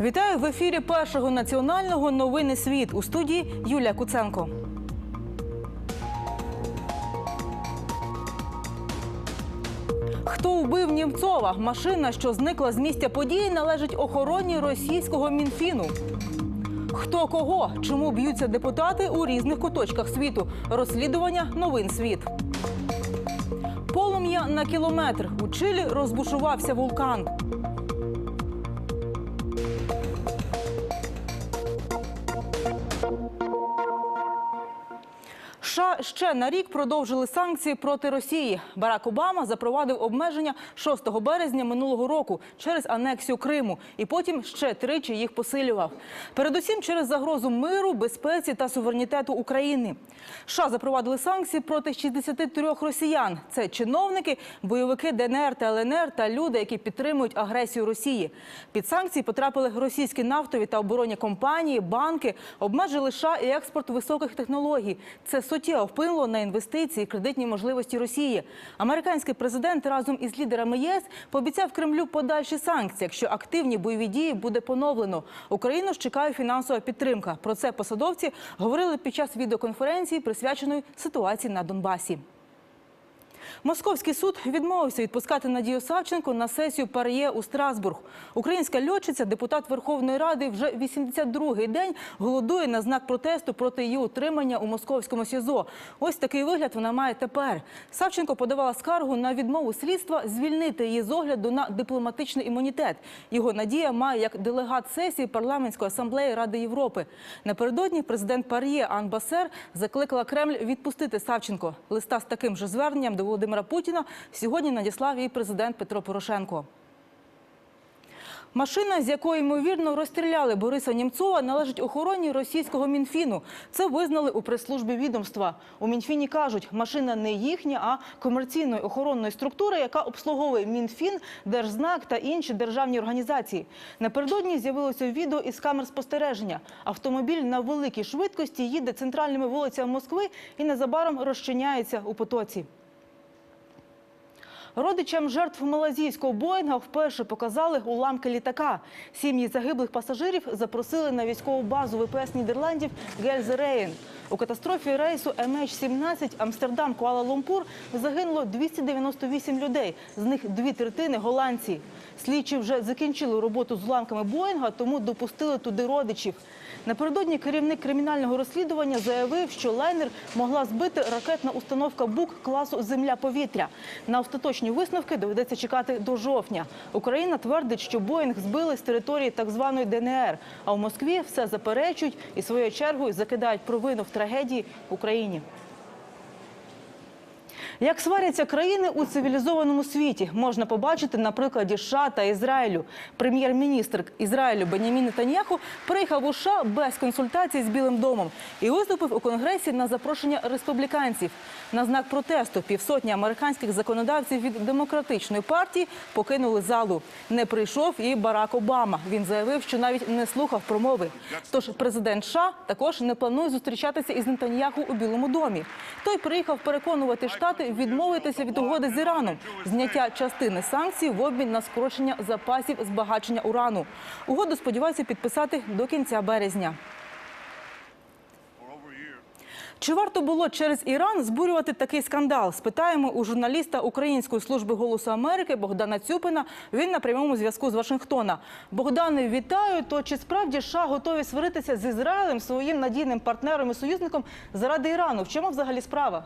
Вітаю в ефірі першого національного новини світ у студії Юлія Куценко. Хто вбив Німцова? Машина, що зникла з місця події, належить охороні російського мінфіну. Хто кого? Чому б'ються депутати у різних куточках світу? Розслідування новин світ. Полум'я на кілометр. У Чилі розбушувався вулкан. Ще на рік продовжили санкції проти Росії. Барак Обама запровадив обмеження 6 березня минулого року через анексію Криму і потім ще тричі їх посилював. Передусім через загрозу миру, безпеці та суверенітету України. США запровадили санкції проти 63 росіян. Це чиновники, бойовики ДНР та ЛНР та люди, які підтримують агресію Росії. Під санкції потрапили російські нафтові та оборонні компанії, банки, обмежили США і експорт високих технологій. Це суттєво вплинуло на інвестиції кредитні можливості Росії. Американський президент разом із лідерами ЄС пообіцяв Кремлю подальші санкції, якщо активні бойові дії буде поновлено. Україну ж чекає фінансова підтримка. Про це посадовці говорили під час відеоконференції, присвяченої ситуації на Донбасі. Московський суд відмовився відпускати Надію Савченко на сесію ПАРЄ у Страсбург. Українська льотчиця, депутат Верховної Ради, вже 82-й день голодує на знак протесту проти її утримання у московському СІЗО. Ось такий вигляд вона має тепер. Савченко подавала скаргу на відмову слідства звільнити її з огляду на дипломатичний імунітет. Його Надія має як делегат сесії парламентської асамблеї Ради Європи. Напередодні президент ПАРЄ Ан Басер закликала Кремль відпустити Савченко. Листа з таким же зверненням до Володимира Путіна сьогодні надіслав і президент Петро Порошенко. Машина, з якої ймовірно розстріляли Бориса Німцова, належить охороні російського мінфіну. Це визнали у прес-службі відомства. У мінфіні кажуть, машина не їхня, а комерційної охоронної структури, яка обслуговує мінфін, держзнак та інші державні організації. Напередодні з'явилося відео із камер спостереження. Автомобіль на великій швидкості їде центральними вулицями Москви і незабаром розчиняється у потоці. Родичам жертв малазійського Боїнга вперше показали уламки літака. Сім'ї загиблих пасажирів запросили на військову базу ВПС Нідерландів Гельзерейн. У катастрофі рейсу MH17 Амстердам Куала-Лумпур загинуло 298 людей, з них дві третини голландці. Слідчі вже закінчили роботу з уламками Боїнга, тому допустили туди родичів. Напередодні керівник кримінального розслідування заявив, що лайнер могла збити ракетна установка БУК класу Земля-повітря. На остаточні висновки доведеться чекати до жовтня. Україна твердить, що Боїнг збили з території так званої ДНР. А в Москві все заперечують і своєю чергою закидають провину в трагедії Україні. Як сваряться країни у цивілізованому світі, можна побачити на прикладі США та Ізраїлю. Прем'єр-міністр Ізраїлю Бенямін Нетаньяху приїхав у США без консультацій з Білим домом і виступив у конгресі на запрошення республіканців. На знак протесту півсотні американських законодавців від демократичної партії покинули залу. Не прийшов і Барак Обама. Він заявив, що навіть не слухав промови. Тож президент США також не планує зустрічатися із Нетаньяху у Білому домі. Той приїхав переконувати штати відмовитися від угоди з Іраном, зняття частини санкцій в обмін на скорочення запасів збагачення урану. Угоду сподіваються підписати до кінця березня. Чи варто було через Іран збурювати такий скандал? Спитаємо у журналіста Української служби голосу Америки Богдана Цюпина. Він на прямому зв'язку з Вашингтона. Богдане, вітаю. То чи справді США готові сваритися з Ізраїлем своїм надійним партнером і союзником заради Ірану? В чому взагалі справа?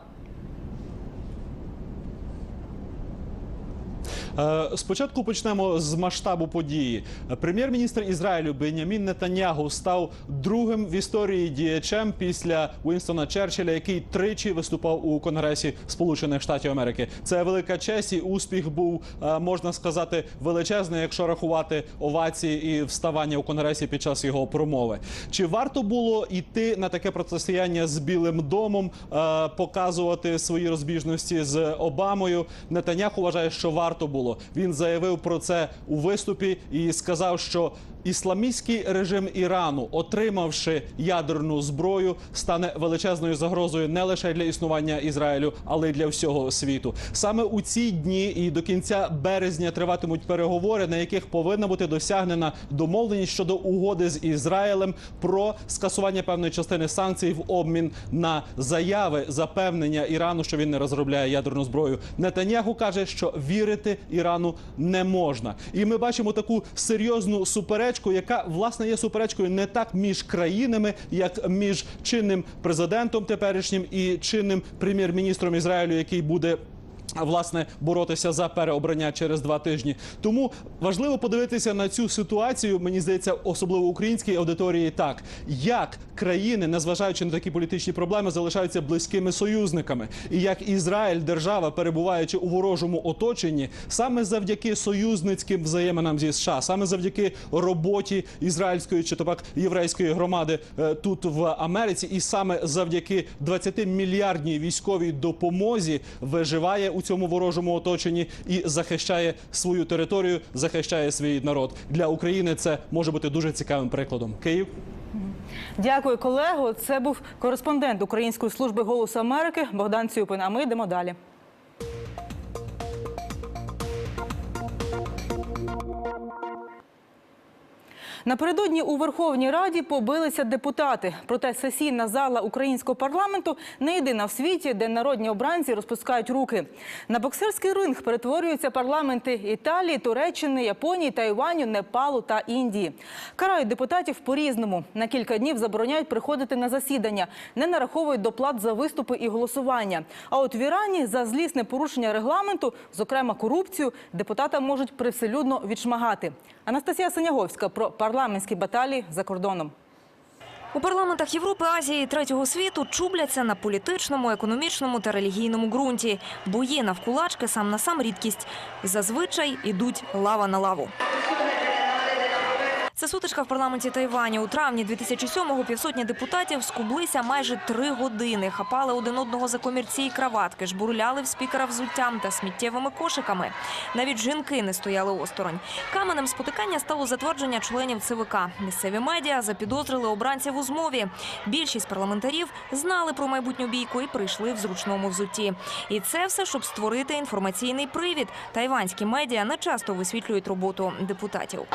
Спочатку почнемо з масштабу події. Прем'єр-міністр Ізраїлю Бенямін Нетаньягу став другим в історії діячем після Уінстона Черчилля, який тричі виступав у Конгресі Сполучених Штатів Америки. Це велика честь і успіх був, е, можна сказати, величезний, якщо рахувати овації і вставання у конгресі під час його промови. Чи варто було йти на таке протистояння з Білим домом, е, показувати свої розбіжності з Обамою? Нетаняху вважає, що варто було. Він заявив про це у виступі і сказав, що Ісламістський режим Ірану, отримавши ядерну зброю, стане величезною загрозою не лише для існування Ізраїлю, але й для всього світу. Саме у ці дні і до кінця березня триватимуть переговори, на яких повинна бути досягнена домовленість щодо угоди з Ізраїлем про скасування певної частини санкцій в обмін на заяви запевнення Ірану, що він не розробляє ядерну зброю. Нетаньяху каже, що вірити Ірану не можна, і ми бачимо таку серйозну суперечку, яка власне є суперечкою не так між країнами, як між чинним президентом теперішнім і чинним прем'єр-міністром Ізраїлю, який буде. Власне, боротися за переобрання через два тижні. Тому важливо подивитися на цю ситуацію. Мені здається, особливо українській аудиторії, так як країни, незважаючи на такі політичні проблеми, залишаються близькими союзниками, і як Ізраїль, держава, перебуваючи у ворожому оточенні, саме завдяки союзницьким взаєминам зі США, саме завдяки роботі ізраїльської чи то пак єврейської громади е, тут в Америці, і саме завдяки 20 мільярдній військовій допомозі виживає у цьому ворожому оточенні і захищає свою територію, захищає свій народ. Для України це може бути дуже цікавим прикладом. Київ. Дякую, колего. Це був кореспондент Української служби голосу Америки Богдан Цюпин. А ми йдемо далі. Напередодні у Верховній Раді побилися депутати. Проте сесійна зала українського парламенту не єдина в світі, де народні обранці розпускають руки. На боксерський ринг перетворюються парламенти Італії, Туреччини, Японії, Тайваню, Непалу та Індії. Карають депутатів по-різному. На кілька днів забороняють приходити на засідання, не нараховують доплат за виступи і голосування. А от в Ірані за злісне порушення регламенту, зокрема корупцію, депутата можуть привселюдно відшмагати. Анастасія Синяговська про парламентські баталії за кордоном. У парламентах Європи, Азії і третього світу чубляться на політичному, економічному та релігійному ґрунті. Бої навкулачки сам на сам рідкість. Зазвичай ідуть лава на лаву. Це сутичка в парламенті Тайваню. У травні 2007-го півсотні депутатів скублися майже три години, хапали один одного за комірці і краватки, жбурляли в спікера взуттям та сміттєвими кошиками. Навіть жінки не стояли осторонь. Каменем спотикання стало затвердження членів ЦВК. Місцеві медіа запідозрили обранців у змові. Більшість парламентарів знали про майбутню бійку і прийшли в зручному взутті. І це все, щоб створити інформаційний привід. Тайванські медіа не часто висвітлюють роботу депутатів.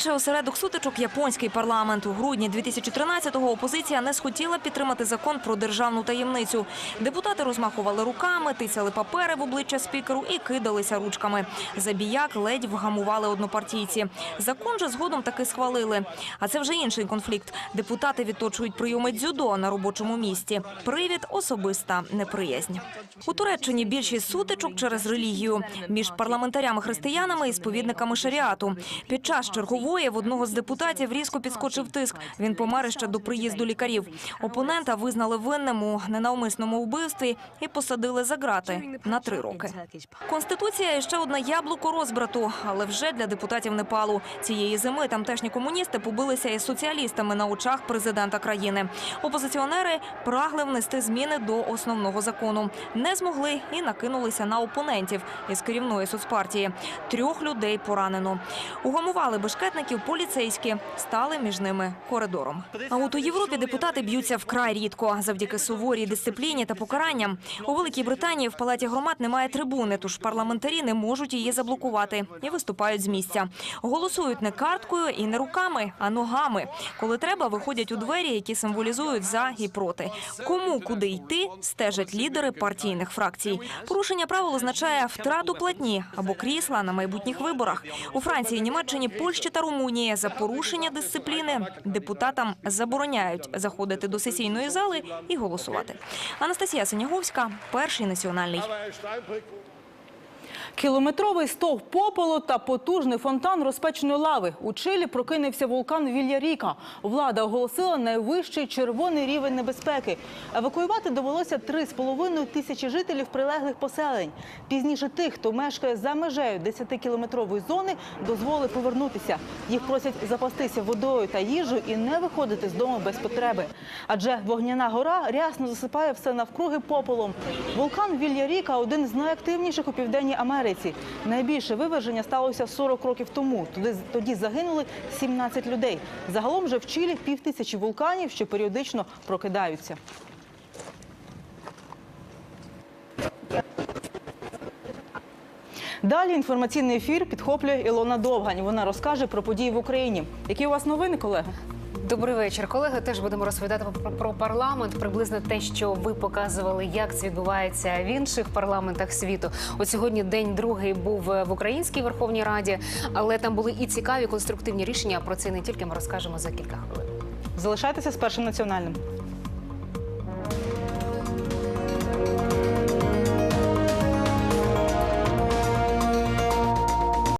Інший осередок сутичок – японський парламент. У грудні 2013-го опозиція не схотіла підтримати закон про державну таємницю. Депутати розмахували руками, тицяли папери в обличчя спікеру і кидалися ручками. Забіяк ледь вгамували однопартійці. Закон же згодом таки схвалили. А це вже інший конфлікт. Депутати відточують прийоми дзюдо на робочому місці. Привід – особиста неприязнь. У Туреччині більшість сутичок через релігію між парламентарями-християнами і сповідниками шаріату. Під час чергової в одного з депутатів різко підскочив тиск. Він помер ще до приїзду лікарів. Опонента визнали винним у ненавмисному вбивстві і посадили за ґрати на три роки. Конституція ще одне яблуко розбрату, але вже для депутатів Непалу. Цієї зими тамтешні комуністи побилися із соціалістами на очах президента країни. Опозиціонери прагли внести зміни до основного закону. Не змогли і накинулися на опонентів із керівної соцпартії. Трьох людей поранено. Угамували бешкетників поліцейські, стали між ними коридором. А от у Європі депутати б'ються вкрай рідко завдяки суворій дисципліні та покаранням. У Великій Британії в палаті громад немає трибуни, тож парламентарі не можуть її заблокувати і виступають з місця. Голосують не карткою і не руками, а ногами. Коли треба, виходять у двері, які символізують за і проти. Кому куди йти, стежать лідери партійних фракцій. Порушення правил означає втрату платні або крісла на майбутніх виборах. У Франції, Німеччині, Польщі та Румунії за порушення дисципліни депутатам забороняють заходити до сесійної зали і голосувати. Анастасія Синяговська, перший національний. Кілометровий стовп попелу та потужний фонтан розпеченої лави. У Чилі прокинувся вулкан Вільяріка. Влада оголосила найвищий червоний рівень небезпеки. Евакуювати довелося 3,5 тисячі жителів прилеглих поселень. Пізніше тих, хто мешкає за межею 10-кілометрової зони, дозволили повернутися. Їх просять запастися водою та їжею і не виходити з дому без потреби. Адже вогняна гора рясно засипає все навкруги попелом. Вулкан Вільяріка один з найактивніших у південній Америці. Америці. Найбільше виверження сталося 40 років тому. Тоді загинули 17 людей. Загалом же в Чилі півтисячі вулканів, що періодично прокидаються. Далі інформаційний ефір підхоплює Ілона Довгань. Вона розкаже про події в Україні. Які у вас новини, колеги? Добрий вечір, колеги. Теж будемо розповідати про, парламент, приблизно те, що ви показували, як це відбувається в інших парламентах світу. От сьогодні день другий був в Українській Верховній Раді, але там були і цікаві конструктивні рішення. Про це не тільки ми розкажемо за кілька хвилин. Залишайтеся з першим національним.